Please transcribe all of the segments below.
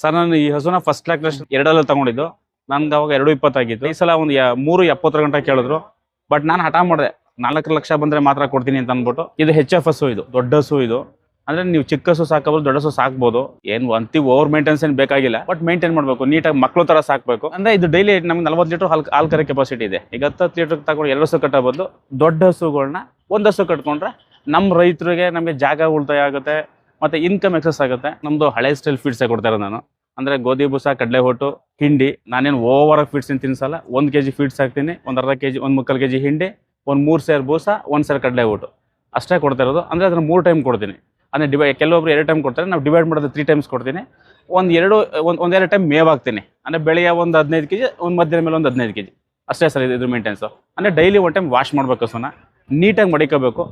Sir, ನಾನು ಈ ಹಸುನ ಫಸ್ಟ್ ಲ್ಯಾಕ್ಟೇಷನ್ ಎರಡಲ್ಲ ತಗೊಂಡಿದ್ದು. ನನ್ಗೆ ಅವಾಗ ಎರಡು ಇಪ್ಪತ್ತಾಗಿತ್ತು ಈ ಸಲ ಒಂದು ಮೂರು ಎಪ್ಪತ್ತರ ಗಂಟೆ ಕೇಳಿದ್ರು. ಬಟ್ ನಾನು ಹಠ ಮಾಡಿದೆ ನಾಲ್ಕು ಲಕ್ಷ ಬಂದರೆ ಮಾತ್ರ ಕೊಡ್ತೀನಿ ಅಂತ ಅಂದ್ಬಿಟ್ಟು. ಇದು ಹೆಚ್ ಎಫ್ ಹಸು ಇದು, ದೊಡ್ಡ ಹಸು ಇದು. ಅಂದ್ರೆ ನೀವು ಚಿಕ್ಕ ಹಸು ಸಾಕಬಹುದು ದೊಡ್ಡ ಹಸು ಸಾಕ್ಬೋದು. ಏನು ಅಂತಿ ಓವರ್ ಮೇಂಟೆನ್ಸ್ ಏನು ಬೇಕಾಗಿಲ್ಲ. ಬಟ್ ಮೇಂಟೈನ್ ಮಾಡಬೇಕು ನೀಟಾಗಿ ಮಕ್ಳು ತರ ಸಾಕಬೇಕು. ಅಂದ್ರೆ ಇದು ಡೈಲಿ ನಮ್ಗೆ ನಲ್ವತ್ತು ಲೀಟರ್ ಹಾಲ್, ಹಾಲು ಕರೆ ಕೆಪಾಸಿಟಿ ಇದೆ. ಈಗ ಹತ್ತು ಲೀಟರ್ ತಗೊಂಡು ಎರಡು ಹಸು ಕಟ್ಟೋ ಬದಲು ದೊಡ್ಡ ಹಸುಗಳನ್ನ ಒಂದು ಹಸು ಕಟ್ಕೊಂಡ್ರೆ ನಮ್ಮ ರೈತರಿಗೆ ನಮಗೆ ಜಾಗ ಉಳಿತಾಯ ಆಗುತ್ತೆ. ಮತ್ತೆ ಇನ್ಕಮ್ ಎಕ್ಸಸ್ ಆಗುತ್ತೆ. ನಮ್ಮದು ಹಳೆ ಸ್ಟೈಲ್ ಫೀಡ್ಸೇ ಕೊಡ್ತಾರೆ ನಾನು. ಅಂದ್ರೆ ಗೋಧಿ, ಬೂಸ ಕಡಲೆ ಹೊಟ್ಟು ಹಿಂಡಿ. ನಾನೇನು ಓವರ್ ಆಗಿ ಫೀಡ್ಸ್ ತಿನ್ಸಲ್ಲ. ಒಂದು ಕೆ ಜಿ ಫೀಡ್ಸ್ ಹಾಕ್ತೀನಿ. ಒಂದು ಅರ್ಧ ಕೆ ಜಿ ಒಂದು ಮುಕ್ಕಾಲು ಕೆ ಜಿ ಹಿಂಡಿ, ಒಂದು ಮೂರು ಸೇರು ಬೂಸ, ಒಂದು ಸೇರು ಕಡಲೆ ಹೊಟ್ಟು ಅಷ್ಟೇ ಕೊಡ್ತಾ ಇರೋದು. ಅಂದರೆ ಅದನ್ನ ಮೂರು ಟೈಮ್ ಕೊಡ್ತೀನಿ. ಅಂದರೆ ಡಿವೈ ಕೆಲವೊಬ್ರು ಎರಡು ಟೈಮ್ ಕೊಡ್ತಾರೆ. ನಾವು ಡಿವೈಡ್ ಮಾಡೋದು ತ್ರೀ ಟೈಮ್ಸ್ ಕೊಡ್ತೀನಿ. ಒಂದು ಎರಡು, ಒಂದು ಒಂದೆರಡು ಟೈಮ್ ಮೇವ್ ಹಾಕ್ತೀನಿ. ಅಂದರೆ ಬೆಳಿಗ್ಗೆ ಒಂದು ಹದಿನೈದು ಕೆ ಜಿ ಒಂದು ಮಧ್ಯಾಹ್ನ ಮೇಲೆ ಒಂದು ಹದಿನೈದು ಕೆ ಜಿ ಅಷ್ಟೇ ಸರ್ ಇದು ಮೇಂಟೆನ್ಸು ಅಂದರೆ ಡೈಲಿ ಒನ್ ಟೈಮ್ ವಾಶ್ ಮಾಡಬೇಕು ಸೊನ್ನ ನೀಟಾಗಿ ಮಡಿಕೋಬೇಕು.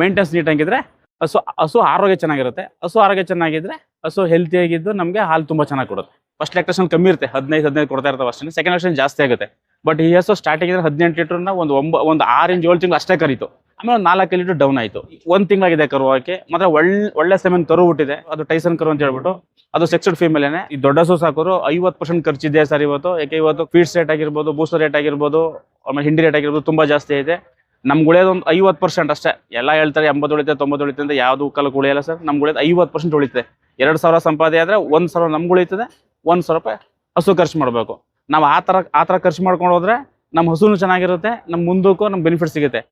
ಮೇಂಟೆನ್ಸ್ ನೀಟಾಗಿದ್ರೆ ಹಸು ಹಸು ಆರೋಗ್ಯ ಚೆನ್ನಾಗಿರುತ್ತೆ. ಹಸು ಆರೋಗ್ಯ ಚೆನ್ನಾಗಿದ್ರೆ ಹಸು ಹೆಲ್ತಿಯಾಗಿದ್ದು ನಮಗೆ ಹಾಲು ತುಂಬ ಚೆನ್ನಾಗಿ ಕೊಡುತ್ತೆ. ಫಸ್ಟ್ ಲ್ಯಾಕ್ಟೇಷನ್ ಕಮ್ಮಿ ಇರುತ್ತೆ, ಹದಿನೈದು ಹದಿನೈದು ಕೊಡ್ತಾ ಇರ್ತಾವೆ ಅಷ್ಟೇ. ಸೆಕೆಂಡ್ ಲ್ಯಾಕ್ಟೇಷನ್ ಜಾಸ್ತಿ ಆಗುತ್ತೆ. ಬಟ್ ಈ ಹಸು ಸ್ಟಾರ್ಟಿಂಗ್ ಇದ್ರೆ ಹದಿನೆಂಟು ಲೀಟರ್ನ ಒಂದು ಒಂಬ, ಒಂದು ಆರು ಇಂಚ್, ಏಳು ತಿಂಗಳು ಅಷ್ಟೇ ಕರೀತು. ಆಮೇಲೆ ಒಂದು ನಾಲ್ಕು ಲೀಟರ್ ಡೌನ್ ಆಯಿತು. ಒಂದು ತಿಂಗಳಾಗಿದೆ ಕರುವಾಕೆ ಮಾತ್ರ ಒಳ್ಳೆ ಒಳ್ಳೆ ಸೆಮೆನ್ ಕರು ಹುಟ್ಟಿದೆ. ಅದು ಟೈಸನ್ ಕರು ಅಂತ ಹೇಳ್ಬಿಟ್ಟು. ಅದು ಸೆಕ್ಸ್ಡ್ ಫೀಮೇಲೇನೆ ಈ ದೊಡ್ಡ ಹಸು ಸಾಕೋರು ಐವತ್ತು ಪರ್ಸೆಂಟ್ ಖರ್ಚಿದೆ ಸರ್ ಇವತ್ತು. ಯಾಕೆ ಇವತ್ತು ಫೀಡ್ಸ್ ರೇಟ್ ಆಗಿರ್ಬೋದು ಬೂಸ್ಟರ್ ರೇಟ್ ಆಗಿರ್ಬೋದು, ಆಮೇಲೆ ಹಿಂಡಿ ರೇಟ್ ಆಗಿರ್ಬೋದು ತುಂಬ ಜಾಸ್ತಿ ಇದೆ ನಮ್ಗೆ ಉಳಿಯೋದು ಒಂದು ಐವತ್ತು ಪರ್ಸೆಂಟ್ ಅಷ್ಟೇ. ಎಲ್ಲ ಹೇಳ್ತಾರೆ ಎಂಬತ್ತು ಉಳಿತೆ ತೊಂಬತ್ತು ಉಳಿತೆ ಅಂತ ಯಾವುದು ಕಾಲಕ್ಕೆ ಉಳಿಯಲ್ಲ ಸರ್. ನಮ್ಗೆ ಉಳಿಯೋದು ಐವತ್ತು ಪರ್ಸೆಂಟ್ ಉಳಿತದೆ. ಎರಡು ಸಾವಿರ ಸಂಪಾದನೆ ಆದರೆ ಒಂದು ಸಾವಿರ ನಮ್ಗೆ ಉಳಿತದೆ, ಒಂದು ಸಾವಿರ ರೂಪಾಯಿ ಹಸು ಖರ್ಚು ಮಾಡಬೇಕು. ನಾವು ಆ ಥರ ಆ ಥರ ಖರ್ಚು ಮಾಡ್ಕೊಂಡು ಹೋದ್ರೆ ನಮ್ಮ ಹಸುನು ಚೆನ್ನಾಗಿರುತ್ತೆ ನಮ್ಮ ಮುಂದಕ್ಕೂ ನಮ್ಗೆ ಬೆನಿಫಿಟ್ ಸಿಗುತ್ತೆ.